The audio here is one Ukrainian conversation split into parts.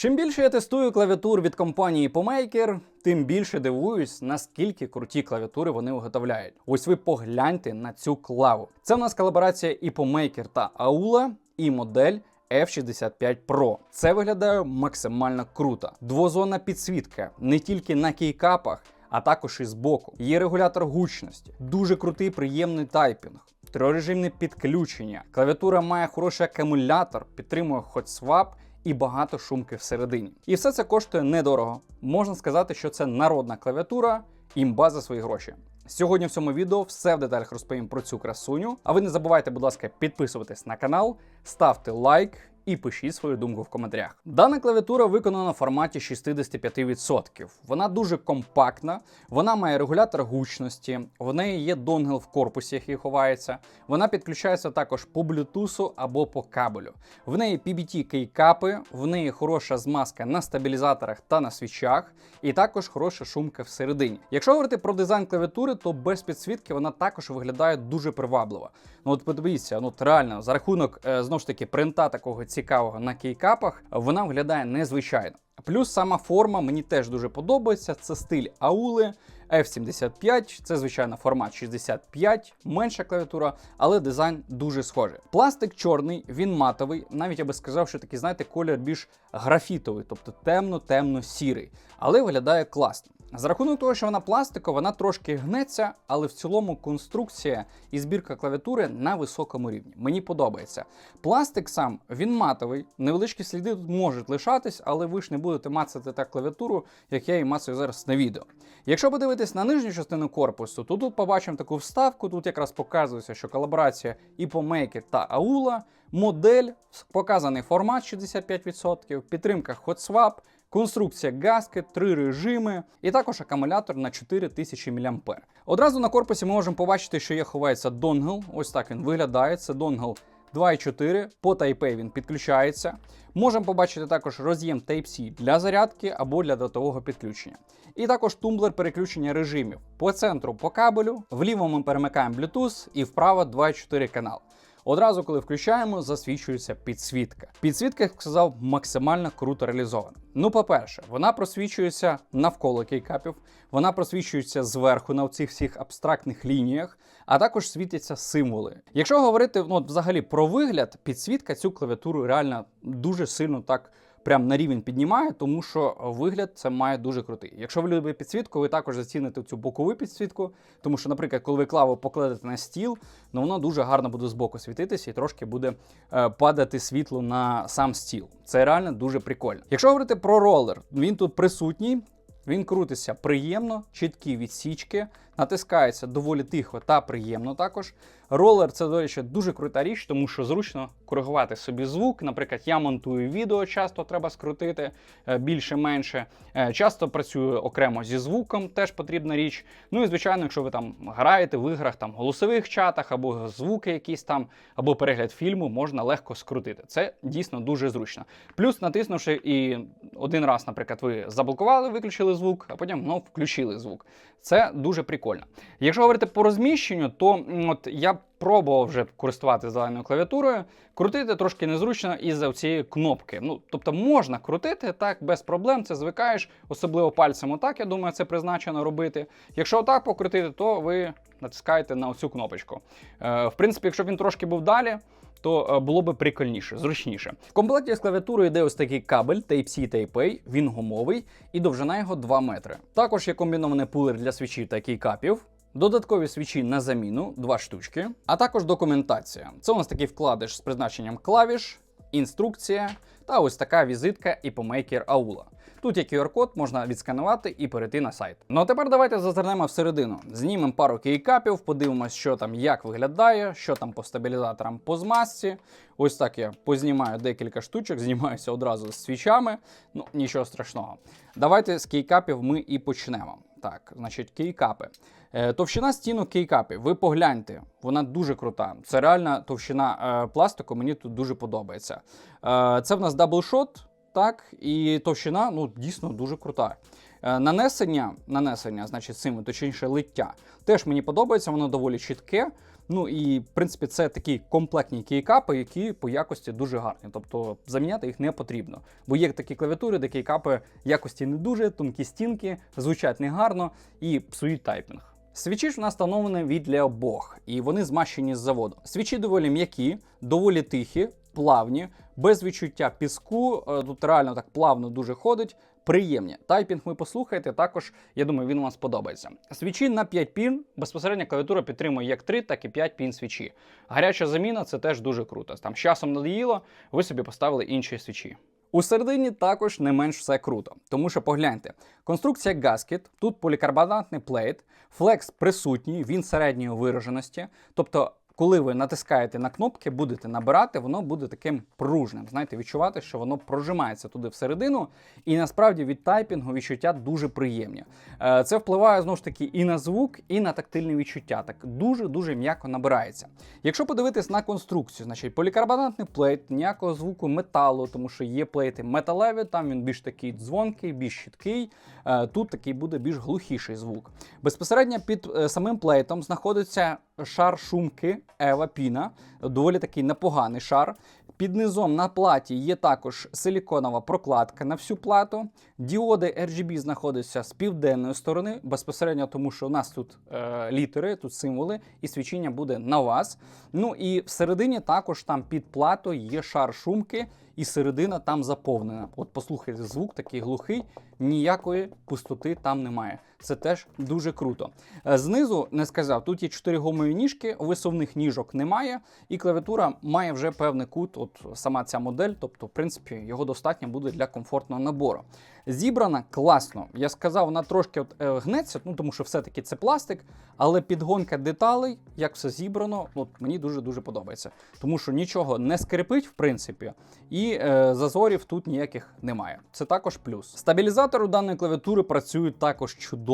Чим більше я тестую клавіатур від компанії Pomaker, тим більше дивуюсь, наскільки круті клавіатури вони виготовляють. Ось ви погляньте на цю клаву. Це в нас колаборація і Pomaker та Aula, і модель F65 Pro. Це виглядає максимально круто. Двозонна підсвітка не тільки на кейкапах, а також і збоку. Є регулятор гучності, дуже крутий приємний тайпінг. Трирежимне підключення. Клавіатура має хороший акумулятор, підтримує HotSwap і багато шумки всередині. І все це коштує недорого. Можна сказати, що це народна клавіатура, імба за свої гроші. Сьогодні в цьому відео все в деталях розповім про цю красуню. А ви не забувайте, будь ласка, підписуватись на канал, ставте лайк і пишіть свою думку в коментарях. Дана клавіатура виконана в форматі 65%. Вона дуже компактна, вона має регулятор гучності, в неї є донгл в корпусі, який ховається. Вона підключається також по блютусу або по кабелю. В неї PBT кейкапи, в неї хороша змазка на стабілізаторах та на свічах, і також хороша шумка всередині. Якщо говорити про дизайн клавіатури, то без підсвітки вона також виглядає дуже привабливо. Ну от подивіться, ну от реально за рахунок е, знову ж таки принта такого цікавого на кейкапах, вона виглядає незвичайно. Плюс сама форма мені теж дуже подобається. Це стиль аули. F75, це звичайно формат 65, менша клавіатура, але дизайн дуже схожий. Пластик чорний, він матовий, навіть я би сказав, що такий, знаєте, колір більш графітовий, тобто темно-темно-сірий, але виглядає класно. За рахунок того, що вона пластикова, вона трошки гнеться, але в цілому конструкція і збірка клавіатури на високому рівні. Мені подобається. Пластик сам він матовий, невеличкі сліди тут можуть лишатись, але ви ж не будете мацати так клавіатуру, як я її мацаю зараз на відео. Якщо подивитись на нижню частину корпусу, то тут побачимо таку вставку. Тут якраз показується, що колаборація і по Maker та Aula, модель, показаний формат 65%, підтримка HotSwap, Конструкція газки, три режими і також акумулятор на 4000 мА. Одразу на корпусі ми можемо побачити, що є ховається донгл. Ось так він виглядає. Це донгл 2.4. По Type-A він підключається. Можемо побачити також роз'єм Type-C для зарядки або для датового підключення. І також тумблер переключення режимів. По центру по кабелю, вліво ми перемикаємо Bluetooth і вправо 2.4 канал. Одразу, коли включаємо, засвічується підсвітка. Підсвітка, як сказав, максимально круто реалізована. Ну, по-перше, вона просвічується навколо кейкапів, вона просвічується зверху на цих всіх абстрактних лініях, а також світяться символи. Якщо говорити ну, взагалі про вигляд, підсвітка цю клавіатуру реально дуже сильно так прям на рівень піднімає, тому що вигляд це має дуже крутий. Якщо ви любите підсвітку, ви також заціните цю бокову підсвітку, тому що, наприклад, коли ви клаву покладете на стіл, ну воно дуже гарно буде збоку світитися і трошки буде е, падати світло на сам стіл. Це реально дуже прикольно. Якщо говорити про ролер, він тут присутній. Він крутиться приємно, чіткі відсічки, натискається доволі тихо та приємно також. Ролер це, до речі, дуже крута річ, тому що зручно коригувати собі звук. Наприклад, я монтую відео, часто треба скрутити е, більше-менше. Е, Часто працюю окремо зі звуком, теж потрібна річ. Ну і звичайно, якщо ви там граєте в іграх, там голосових чатах, або звуки якісь там, або перегляд фільму, можна легко скрутити. Це дійсно дуже зручно. Плюс, натиснувши і один раз, наприклад, ви заблокували, виключили звук, а потім ну, включили звук. Це дуже прикольно. Якщо говорити по розміщенню, то от я пробував вже користуватися зеленою клавіатурою. Крутити трошки незручно із-за цієї кнопки. Ну, тобто можна крутити так без проблем, це звикаєш, особливо пальцем. Отак, я думаю, це призначено робити. Якщо отак покрутити, то ви натискаєте на оцю кнопочку. Е, в принципі, якщо б він трошки був далі. То е, було би прикольніше, зручніше. В комплекті з клавіатурою йде ось такий кабель Type-C Type-A, він гумовий і довжина його 2 метри. Також є комбінований пулер для свічів та кейкапів. Додаткові свічі на заміну, два штучки, а також документація. Це у нас такий вкладиш з призначенням клавіш, інструкція та ось така візитка і помейкер Аула. Тут є QR-код, можна відсканувати і перейти на сайт. Ну а тепер давайте зазирнемо всередину. Знімемо пару кейкапів, подивимось, що там як виглядає, що там по стабілізаторам по змазці. Ось так я познімаю декілька штучок, знімаюся одразу з свічами. Ну, нічого страшного. Давайте з кейкапів ми і почнемо. Так, значить, кейкапи. Е, товщина стінок кейкапів. Ви погляньте, вона дуже крута. Це реальна товщина е, пластику, мені тут дуже подобається. Е, це в нас даблшот, так, і товщина ну, дійсно дуже крута. Е, Нанесення, нанесення, значить, цими, точніше, лиття. Теж мені подобається, воно доволі чітке. Ну і в принципі це такі комплектні кейкапи, які по якості дуже гарні. Тобто заміняти їх не потрібно. Бо є такі клавіатури, де кейкапи якості не дуже, тонкі стінки, звучать негарно і псують тайпінг. Свічі ж у нас встановлені від для обох, і вони змащені з заводу. Свічі доволі м'які, доволі тихі, плавні, без відчуття піску. е, Тут реально так плавно дуже ходить. Приємні. Тайпінг ви послухаєте, також, я думаю, він вам сподобається. Свічі на 5 пін, безпосередньо клавіатура підтримує як 3, так і 5 пін свічі. Гаряча заміна це теж дуже круто. Там з часом надоїло, ви собі поставили інші свічі. У середині також не менш все круто, тому що погляньте, конструкція Gasket, тут полікарбонатний плейт, флекс присутній, він середньої вираженості. Тобто, коли ви натискаєте на кнопки, будете набирати, воно буде таким пружним. Знаєте, відчувати, що воно прожимається туди всередину, і насправді від тайпінгу відчуття дуже приємні. Е, Це впливає знову ж таки і на звук, і на тактильне відчуття. Так дуже дуже м'яко набирається. Якщо подивитись на конструкцію, значить полікарбонатний плейт, ніякого звуку металу, тому що є плейти металеві, там він більш такий дзвонкий, більш чіткий. Е, Тут такий буде більш глухіший звук. Безпосередньо під е, самим плейтом знаходиться шар шумки Ева Піна, доволі такий непоганий шар. Під низом на платі є також силіконова прокладка на всю плату. Діоди RGB знаходяться з південної сторони, безпосередньо тому, що у нас тут е, літери, тут символи, і свічення буде на вас. Ну і всередині також там під платою є шар шумки, і середина там заповнена. От послухайте, звук такий глухий, ніякої пустоти там немає. Це теж дуже круто. Е, Знизу не сказав, тут є 4 гумові ніжки, висувних ніжок немає, і клавіатура має вже певний кут, от сама ця модель, тобто, в принципі, його достатньо буде для комфортного набору. Зібрана класно. Я сказав, вона трошки от, е, гнеться, ну тому що все-таки це пластик, але підгонка деталей, як все зібрано, от мені дуже-дуже подобається. Тому що нічого не скрипить, в принципі, і е, зазорів тут ніяких немає. Це також плюс. Стабілізатори даної клавіатури працюють також чудово.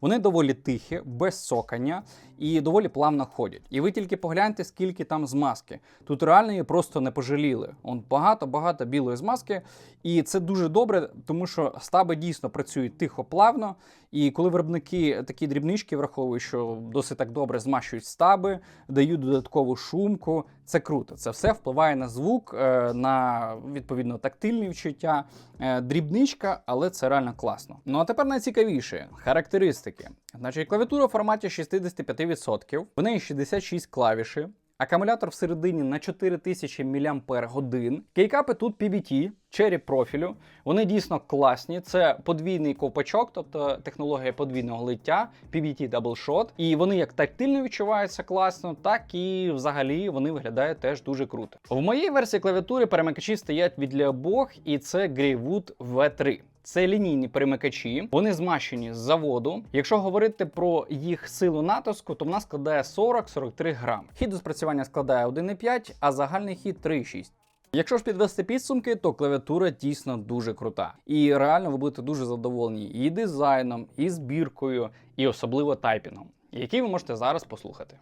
Вони доволі тихі, без сокання і доволі плавно ходять. І ви тільки погляньте, скільки там змазки. Тут реально її просто не пожаліли. Он багато-багато білої змазки, і це дуже добре, тому що стаби дійсно працюють тихо, плавно. І коли виробники такі дрібнички враховують, що досить так добре змащують стаби, дають додаткову шумку, це круто. Це все впливає на звук, е, на відповідно тактильні відчуття. Е, Дрібничка, але це реально класно. Ну а тепер найцікавіше характеристики. Значить, клавіатура в форматі 65%, в неї 66 клавіші. Акумулятор всередині на 4000 мАч. Кейкапи тут PBT, черрі профілю. Вони дійсно класні. Це подвійний ковпачок, тобто технологія подвійного лиття, PBT Double Shot. І вони як тактильно відчуваються класно, так і взагалі вони виглядають теж дуже круто. В моїй версії клавіатури перемикачі стоять від обох, і це Greywood V3. Це лінійні перемикачі, вони змащені з заводу. Якщо говорити про їх силу натиску, то вона складає 40-43 грам. Хід до спрацювання складає 1,5, а загальний хід 3,6. Якщо ж підвести підсумки, то клавіатура дійсно дуже крута. І реально ви будете дуже задоволені і дизайном, і збіркою, і особливо тайпінгом, який ви можете зараз послухати.